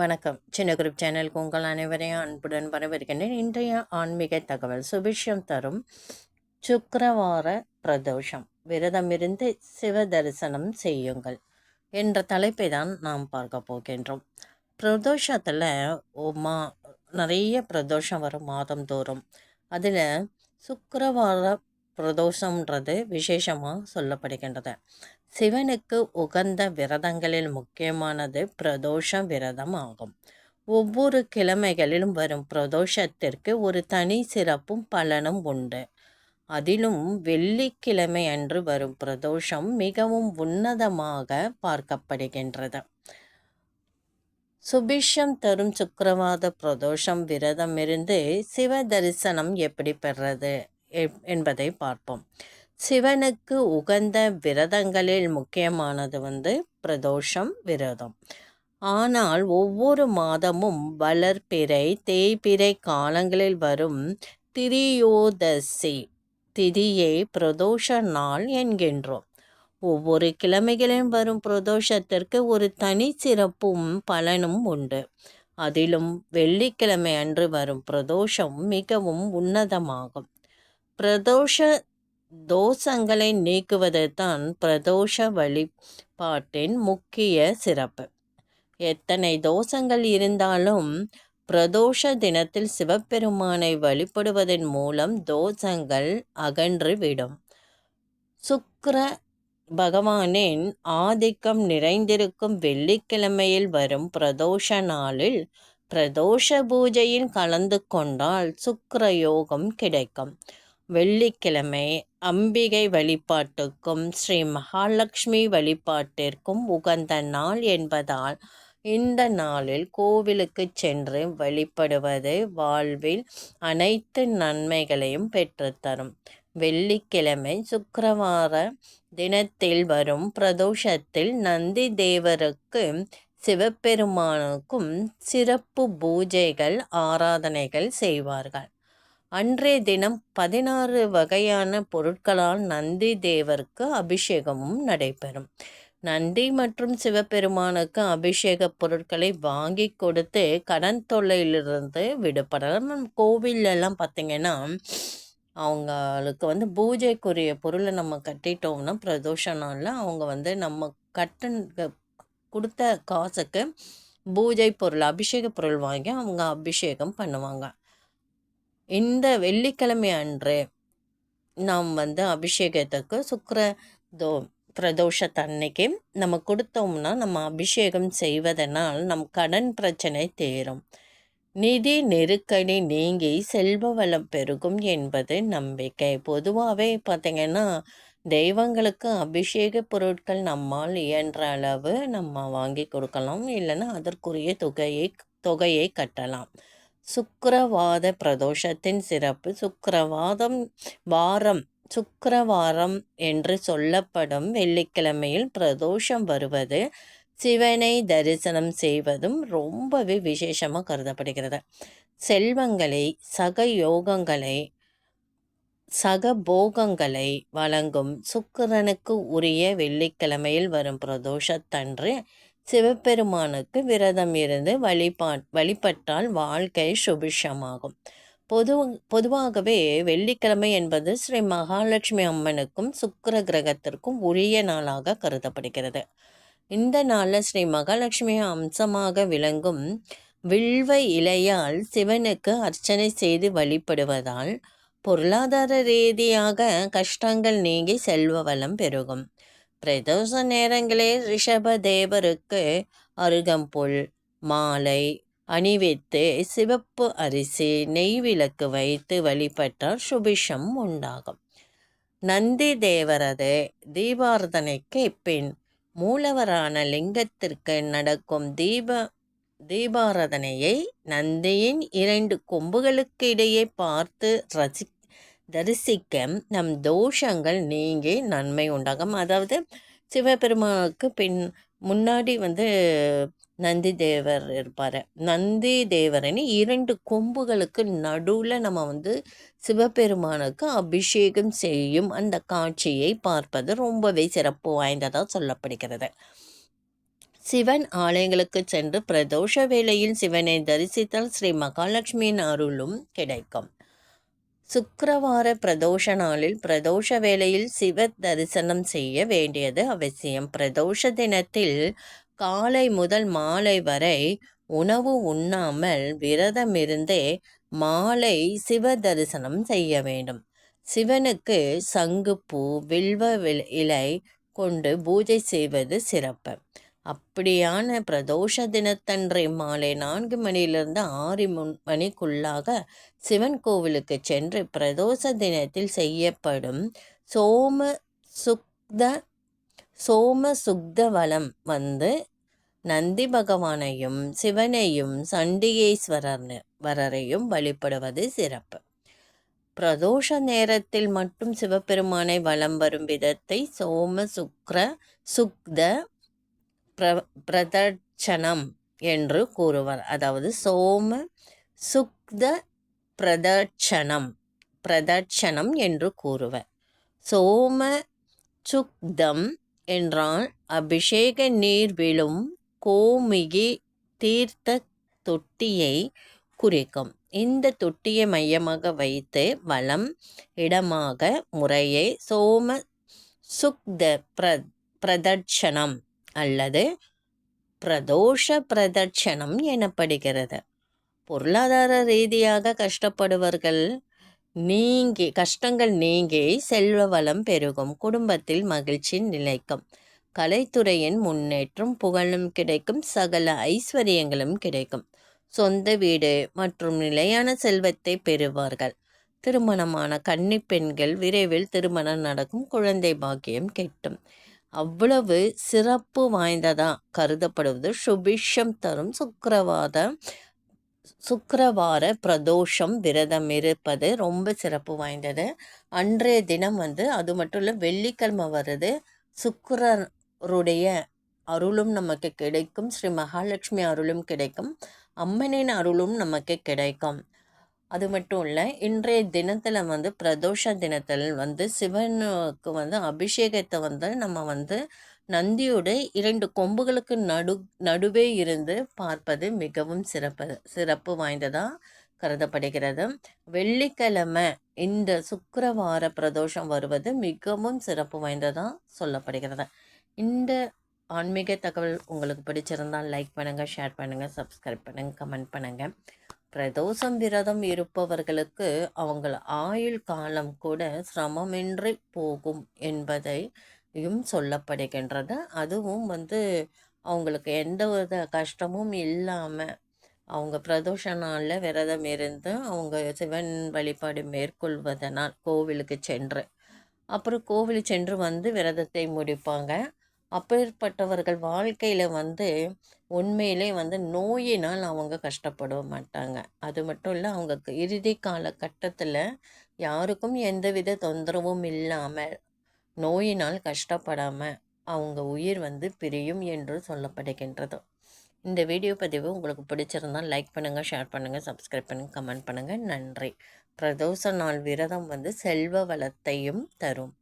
வணக்கம். சின்ன குரூப் சேனலுக்கு உங்கள் அனைவரையும் அன்புடன் வரவேற்கின்றேன். இன்றைய ஆன்மீக தகவல் சுபிஷம் தரும் சுக்கரவார பிரதோஷம். விரதமிருந்து சிவ தரிசனம் செய்யுங்கள் என்ற தலைப்பை தான் நாம் பார்க்க போகின்றோம். பிரதோஷத்தில் மா நிறைய பிரதோஷம் வரும் மாதம் தோறும் அதில் சுக்கரவார பிரதோஷம்ன்றது விசேஷமாக சொல்லப்படுகின்றது. சிவனுக்கு உகந்த விரதங்களில் முக்கியமானது பிரதோஷ விரதம் ஆகும் ஒவ்வொரு கிழமைகளிலும் வரும் பிரதோஷத்திற்கு ஒரு தனி சிறப்பும் பலனும் உண்டு. அதிலும் வெள்ளிக்கிழமை அன்று வரும் பிரதோஷம் மிகவும் உன்னதமாக பார்க்கப்படுகின்றது. சுபிஷம் தரும் சுக்கரவாத பிரதோஷம் விரதம் இருந்து சிவ தரிசனம் எப்படி பெறது என்பதை பார்ப்போம். சிவனுக்கு உகந்த விரதங்களில் முக்கியமானது வந்து பிரதோஷம் விரதம். ஆனால் ஒவ்வொரு மாதமும் வளர்பிறை தேய்பிறை காலங்களில் வரும் திரியோதசி திதியை பிரதோஷ நாள் என்கின்றோம். ஒவ்வொரு கிழமைகளிலும் வரும் பிரதோஷத்திற்கு ஒரு தனி சிறப்பும் பலனும் உண்டு. அதிலும் வெள்ளிக்கிழமை அன்று வரும் பிரதோஷம் மிகவும் உன்னதமாகும். பிரதோஷ தோஷங்களை நீக்குவது தான் பிரதோஷ வழிபாட்டின் முக்கிய சிறப்பு. எத்தனை தோஷங்கள் இருந்தாலும் பிரதோஷ தினத்தில் சிவபெருமானை வழிபடுவதன் மூலம் தோஷங்கள் அகன்று விடும் சுக்கர பகவானின் ஆதிக்கம் நிறைந்திருக்கும் வெள்ளிக்கிழமையில் வரும் பிரதோஷ நாளில் பிரதோஷ பூஜையில் கலந்து கொண்டால் சுக்கர யோகம் கிடைக்கும். வெள்ளிக்கிழமை அம்பிகை வழிபாட்டுக்கும் ஸ்ரீ மகாலட்சுமி வழிபாட்டிற்கும் உகந்த நாள் என்பதால் இந்த நாளில் கோவிலுக்கு சென்று வழிபடுவது வாழ்வில் அனைத்து நன்மைகளையும் பெற்றுத்தரும். வெள்ளிக்கிழமை சுக்கரவார தினத்தில் வரும் பிரதோஷத்தில் நந்தி தேவருக்கு சிவபெருமானுக்கும் சிறப்பு பூஜைகள் ஆராதனைகள் செய்வார்கள். அன்றைய தினம் பதினாறு வகையான பொருட்களால் நந்தி தேவருக்கு அபிஷேகமும் நடைபெறும். நந்தி மற்றும் சிவபெருமானுக்கு அபிஷேக பொருட்களை வாங்கி கொடுத்து கடன் தொல்லையிலிருந்து விடுபடலாம். கோவிலெல்லாம் பார்த்திங்கன்னா அவங்களுக்கு வந்து பூஜைக்குரிய பொருளை நம்ம கட்டிட்டோம்னா பிரதோஷ நாளில் அவங்க வந்து நம்ம கட்டன் கொடுத்த காசுக்கு பூஜை பொருள் அபிஷேக பொருள் வாங்கி அவங்க அபிஷேகம் பண்ணுவாங்க. இந்த வெள்ளிக்கிழமை அன்று நாம் வந்து அபிஷேகத்துக்கு சுக்கர தோ பிரதோஷத்தன்னைக்கு நம்ம கொடுத்தோம்னா நம்ம அபிஷேகம் செய்வதனால் நம் கடன் பிரச்சனை தேரும். நிதி நெருக்கடி நீங்கி செல்வ வளம் பெருகும் என்பது நம்பிக்கை. பொதுவாகவே பார்த்திங்கன்னா தெய்வங்களுக்கு அபிஷேக பொருட்கள் நம்மால் இயன்ற அளவு நம்ம வாங்கி கொடுக்கலாம். இல்லைன்னா அதற்குரிய தொகையை தொகையை கட்டலாம். சுக்கரவாத பிரதோஷத்தின் சிறப்பு. சுக்கரவாதம் வாரம் சுக்கரவாரம் என்று சொல்லப்படும் வெள்ளிக்கிழமையில் பிரதோஷம் வருவது சிவனை தரிசனம் செய்வதும் ரொம்பவே விசேஷமாக கருதப்படுகிறது. செல்வங்களை சக யோகங்களை சக போகங்களை வழங்கும் சுக்கரனுக்கு உரிய வெள்ளிக்கிழமையில் வரும் பிரதோஷத்தன்று சிவபெருமானுக்கு விரதம் இருந்து வழிபா வழிபட்டால் வாழ்க்கை சுபிஷமாகும். பொது பொதுவாகவே வெள்ளிக்கிழமை என்பது ஸ்ரீ மகாலட்சுமி அம்மனுக்கும் சுக்கர கிரகத்திற்கும் உரிய நாளாக கருதப்படுகிறது. இந்த நாளில் ஸ்ரீ மகாலட்சுமி அம்சமாக விளங்கும் வில்வ இலையால் சிவனுக்கு அர்ச்சனை செய்து வழிபடுவதால் பொருளாதார ரீதியாக கஷ்டங்கள் நீங்கி செல்வ வளம் பெருகும். பிரதோஷ நேரங்களில் ரிஷப தேவருக்கு அருகம்புல் மாலை அணிவித்து சிவப்பு அரிசி நெய் விளக்கு வைத்து வழிபட்டால் சுபிஷம் உண்டாகும். நந்தி தேவரது தீபார்த்தனைக்கு பின் மூலவரான லிங்கத்திற்கு நடக்கும் தீப தீபாரதனையை நந்தியின் இரண்டு கொம்புகளுக்கு இடையே பார்த்து ரசி தரிசிக்க நம் தோஷங்கள் நீங்கி நன்மை உண்டாகும். அதாவது சிவபெருமானுக்கு பின் முன்னாடி வந்து நந்தி தேவர் இருப்பார். நந்தி தேவரனி இரண்டு கொம்புகளுக்கு நடுவில் நம்ம வந்து சிவபெருமானுக்கு அபிஷேகம் செய்யும் அந்த காட்சியை பார்ப்பது ரொம்பவே சிறப்பு வாய்ந்ததாக சொல்லப்படுகிறது. சிவன் ஆலயங்களுக்கு சென்று பிரதோஷ வேளையில் சிவனை தரிசித்தால் ஸ்ரீ மகாலட்சுமியின் அருளும் கிடைக்கும். சுக்கரவார பிரதோஷ நாளில் பிரதோஷ வேளையில் சிவ தரிசனம் செய்ய வேண்டியது அவசியம். பிரதோஷ தினத்தில் காலை முதல் மாலை வரை உணவு உண்ணாமல் விரதமிருந்தே மாலை சிவ தரிசனம் செய்ய வேண்டும். சிவனுக்கு சங்குப்பூ வில்வ இலை கொண்டு பூஜை செய்வது சிறப்பு. அப்படியான பிரதோஷ தினத்தன்றை மாலை நான்கு மணியிலிருந்து ஆறு மணிக்குள்ளாக சிவன் கோவிலுக்கு சென்று பிரதோஷ தினத்தில் செய்யப்படும் சோம சுக்த சோம சுக்த வளம் வந்து நந்தி பகவானையும் சிவனையும் சண்டிகேஸ்வரர் வரரையும் வழிபடுவது சிறப்பு. பிரதோஷ நேரத்தில் மட்டும் சிவபெருமானை வலம் வரும் விதத்தை சோம சுக்ர சுக்த பிர பிரதட்சணம் என்று கூறுவர். அதாவது சோம சுக்த பிரதட்சணம் பிரதட்சணம் என்று கூறுவர். சோம சுக்தம் என்றால் அபிஷேக நீர் விழும் கோமிகி தீர்த்த தொட்டியை குறிக்கும். இந்த தொட்டியை மையமாக வைத்து வளம் இடமாக முறையை சோம சுக்த பிர பிரதட்சணம் அல்லது பிரதோஷ பிரதட்சணம் எனப்படுகிறது. பொருளாதார ரீதியாக கஷ்டப்படுவர்கள் நீங்கி கஷ்டங்கள் நீங்கி செல்வ வளம் பெருகும். குடும்பத்தில் மகிழ்ச்சி நிலைக்கும். கலைத்துறையின் முன்னேற்றம் புகழும் கிடைக்கும். சகல ஐஸ்வர்யங்களும் கிடைக்கும். சொந்த வீடு மற்றும் நிலையான செல்வத்தை பெறுவார்கள். திருமணமான கன்னி பெண்கள் விரைவில் திருமணம் நடக்கும். குழந்தை பாக்கியம் கெட்டும். அவ்வளவு சிறப்பு வாய்ந்ததாக கருதப்படுவது சுபிஷம் தரும் சுக்கரவாத சுக்கரவார பிரதோஷம் விரதம் இருப்பது ரொம்ப சிறப்பு வாய்ந்தது. அன்றைய தினம் வந்து அது மட்டும் இல்லை வெள்ளிக்கிழமை வருது. சுக்கரருடைய அருளும் நமக்கு கிடைக்கும். ஸ்ரீ மகாலட்சுமி அருளும் கிடைக்கும். அம்மனின் அருளும் நமக்கு கிடைக்கும். அது மட்டும் இல்லை இன்றைய தினத்தில் வந்து பிரதோஷ தினத்தில் வந்து சிவனுக்கு வந்து அபிஷேகத்தை வந்து நம்ம வந்து நந்தியோட இரண்டு கொம்புகளுக்கு நடு நடுவே இருந்து பார்ப்பது மிகவும் சிறப்பு சிறப்பு வாய்ந்ததாக கருதப்படுகிறது. வெள்ளிக்கிழமை இந்த சுக்கரவார பிரதோஷம் வருவது மிகவும் சிறப்பு வாய்ந்ததாக சொல்லப்படுகிறது. இந்த ஆன்மீக தகவல் உங்களுக்கு பிடிச்சிருந்தால் லைக் பண்ணுங்கள் ஷேர் பண்ணுங்கள் சப்ஸ்கிரைப் பண்ணுங்கள் கமெண்ட் பண்ணுங்கள் பிரதோஷம் விரதம் இருப்பவர்களுக்கு அவங்கள் ஆயுள் காலம் கூட சிரமமின்றி போகும் என்பதையும் சொல்லப்படுகின்றது. அதுவும் வந்து அவங்களுக்கு எந்த வித கஷ்டமும் இல்லாமல் அவங்க பிரதோஷ நாளில் விரதம் இருந்து அவங்க சிவன் வழிபாடு மேற்கொள்வதனால் கோவிலுக்கு சென்று அப்புறம் கோவில் சென்று வந்து விரதத்தை முடிப்பாங்க. அப்பேற்பட்டவர்கள் வாழ்க்கையில் வந்து உண்மையிலே வந்து நோயினால் அவங்க கஷ்டப்பட மாட்டாங்க. அது மட்டும் இல்லை அவங்க இறுதி காலகட்டத்தில் யாருக்கும் எந்தவித தொந்தரவும் இல்லாமல் நோயினால் கஷ்டப்படாமல் அவங்க உயிர் வந்து பிரியும் என்று சொல்லப்படுகின்றது. இந்த வீடியோ பதிவு உங்களுக்கு பிடிச்சிருந்தால் லைக் பண்ணுங்கள் ஷேர் பண்ணுங்கள் சப்ஸ்கிரைப் பண்ணுங்கள் கமெண்ட் பண்ணுங்கள் நன்றி. பிரதோஷ நாள் விரதம் வந்து செல்வ வளத்தையும் தரும்.